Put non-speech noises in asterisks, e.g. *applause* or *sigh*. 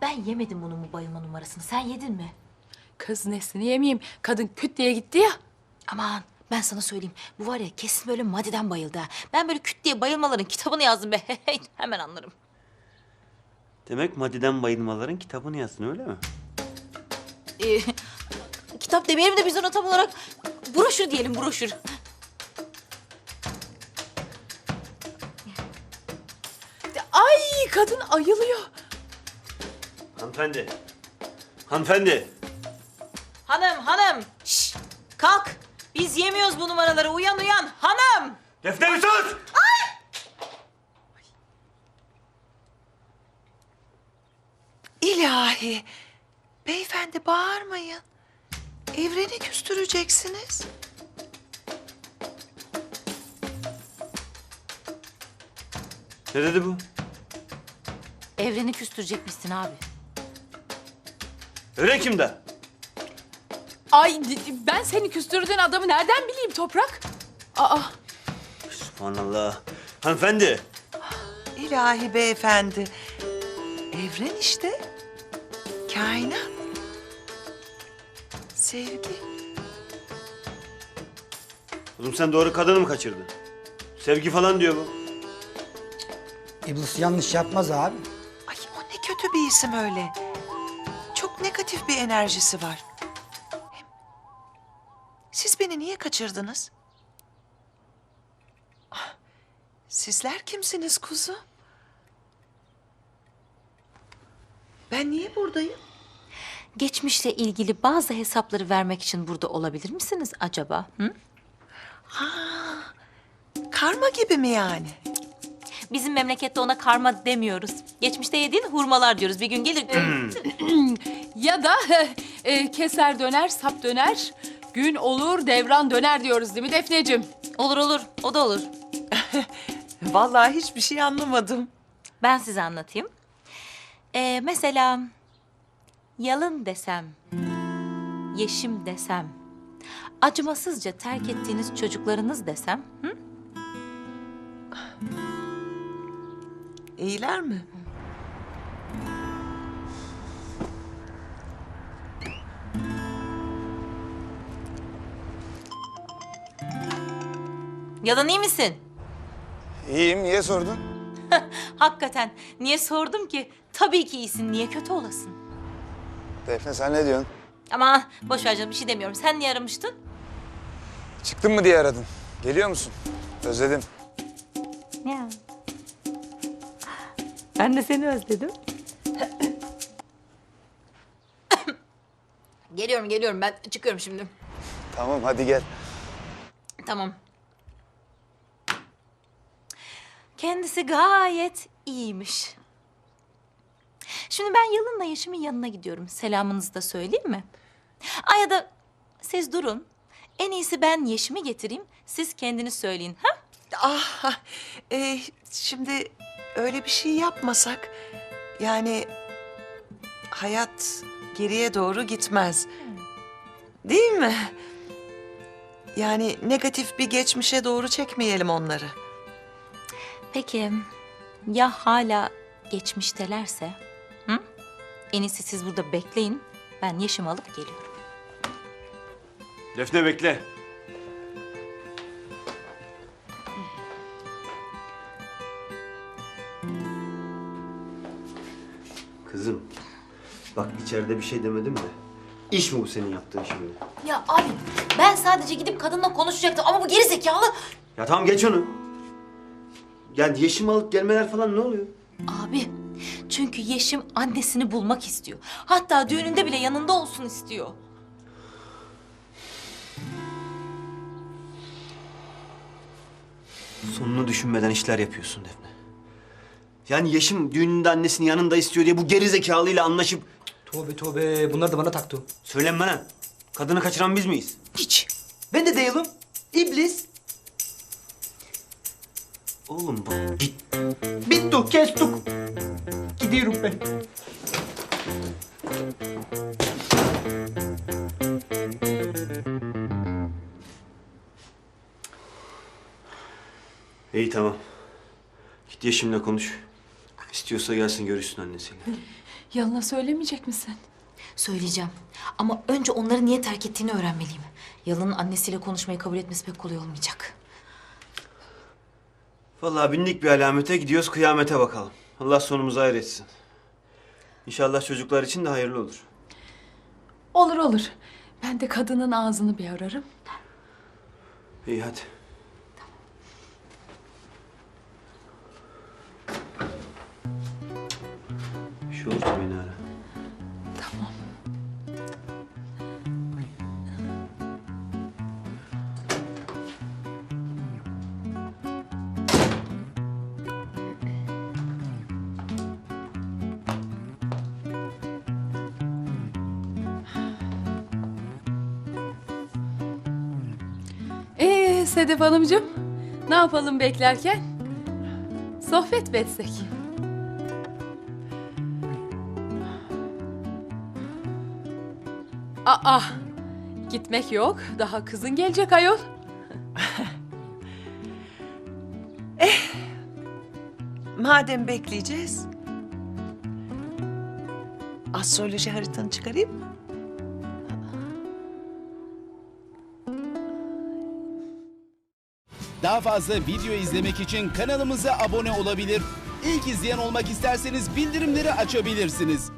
Ben yemedim bunun bu bayılma numarasını. Sen yedin mi? Kız nesini yemeyeyim. Kadın küt diye gitti ya. Aman ben sana söyleyeyim. Bu var ya kesin böyle madiden bayıldı. ha. Ben böyle küt diye bayılmaların kitabını yazdım be. *laughs* Hemen anlarım. Demek Madi'den bayılmaların kitabını yazdın öyle mi? Ee, kitap demeyelim de biz ona tam olarak broşür diyelim broşür. Ay kadın ayılıyor. Hanımefendi. Hanımefendi. Hanım hanım. Şş, kalk. Biz yemiyoruz bu numaraları. Uyan uyan. Hanım. Defne bir sus! İlahi. Beyefendi bağırmayın. Evreni küstüreceksiniz. Ne dedi bu? Evreni küstürecekmişsin abi. Öyle kimde? Ay ben seni küstürdüğün adamı nereden bileyim Toprak? Aa Subhanallah. Hanımefendi. İlahi beyefendi. Evren işte. Kainat. Sevgi. Oğlum sen doğru kadını mı kaçırdın? Sevgi falan diyor bu. İblis yanlış yapmaz abi. Ay o ne kötü bir isim öyle. Çok negatif bir enerjisi var. Hem siz beni niye kaçırdınız? Ah, Sizler kimsiniz kuzu? Ben niye buradayım? Geçmişle ilgili bazı hesapları vermek için burada olabilir misiniz acaba? Hı? Karma gibi mi yani? Bizim memlekette ona karma demiyoruz. Geçmişte yediğin hurmalar diyoruz. Bir gün gelir. *clears throat* ya da *laughs* e, keser döner sap döner. Gün olur devran döner diyoruz değil mi Defneciğim? olur olur. O da olur. *laughs* Vallahi hiçbir şey anlamadım. Ben size anlatayım. Ee, mesela yalın desem, yeşim desem, acımasızca terk ettiğiniz çocuklarınız desem, hı? İyiler mi? Yalın iyi misin? İyiyim, niye sordun? *laughs* Hakikaten niye sordum ki? Tabii ki iyisin. Niye kötü olasın? Defne sen ne diyorsun? Ama boş ver canım bir şey demiyorum. Sen niye aramıştın? Çıktın mı diye aradın. Geliyor musun? Özledim. Ya. Ben de seni özledim. geliyorum geliyorum ben çıkıyorum şimdi. Tamam hadi gel. Tamam. Kendisi gayet iyiymiş. Şimdi ben Yalın'la Yeşim'in yanına gidiyorum. Selamınızı da söyleyeyim mi? Ay ya da siz durun. En iyisi ben Yeşim'i getireyim. Siz kendiniz söyleyin. Ha? Ah, e, şimdi öyle bir şey yapmasak yani hayat geriye doğru gitmez. Değil mi? Yani negatif bir geçmişe doğru çekmeyelim onları. Peki ya hala geçmiştelerse? Hı? En iyisi siz burada bekleyin. Ben Yeşim'i alıp geliyorum. Defne bekle. Kızım. Bak içeride bir şey demedim de. İş mi bu senin yaptığın şimdi? Ya abi ben sadece gidip kadınla konuşacaktım ama bu geri zekalı. Ya tamam geç onu. Yani yeşim alıp gelmeler falan ne oluyor? Abi çünkü Yeşim annesini bulmak istiyor. Hatta düğününde bile yanında olsun istiyor. Sonunu düşünmeden işler yapıyorsun Defne. Yani Yeşim düğününde annesinin yanında istiyor diye bu geri zekalıyla anlaşıp... Tövbe tövbe bunlar da bana taktı. Söylenme lan. Kadını kaçıran biz miyiz? Hiç. Ben de değilim. İblis. Oğlum bak git. Bitti kestik. Gidiyorum ben. İyi tamam. Git Yeşim'le konuş. İstiyorsa gelsin görüşsün annesiyle. *laughs* Yalına söylemeyecek misin? Söyleyeceğim. Ama önce onları niye terk ettiğini öğrenmeliyim. Yalın'ın annesiyle konuşmayı kabul etmesi pek kolay olmayacak. Vallahi bindik bir alamete gidiyoruz kıyamete bakalım. Allah sonumuzu hayır etsin. İnşallah çocuklar için de hayırlı olur. Olur olur. Ben de kadının ağzını bir ararım. İyi hadi. Şu olursa beni ara. Tamam. Ee Sedef Hanımcığım, ne yapalım beklerken? Sohbet mi etsek? Aa, gitmek yok. Daha kızın gelecek ayol. *laughs* Madem bekleyeceğiz. Astroloji haritanı çıkarayım mı? Daha fazla video izlemek için kanalımıza abone olabilir. İlk izleyen olmak isterseniz bildirimleri açabilirsiniz.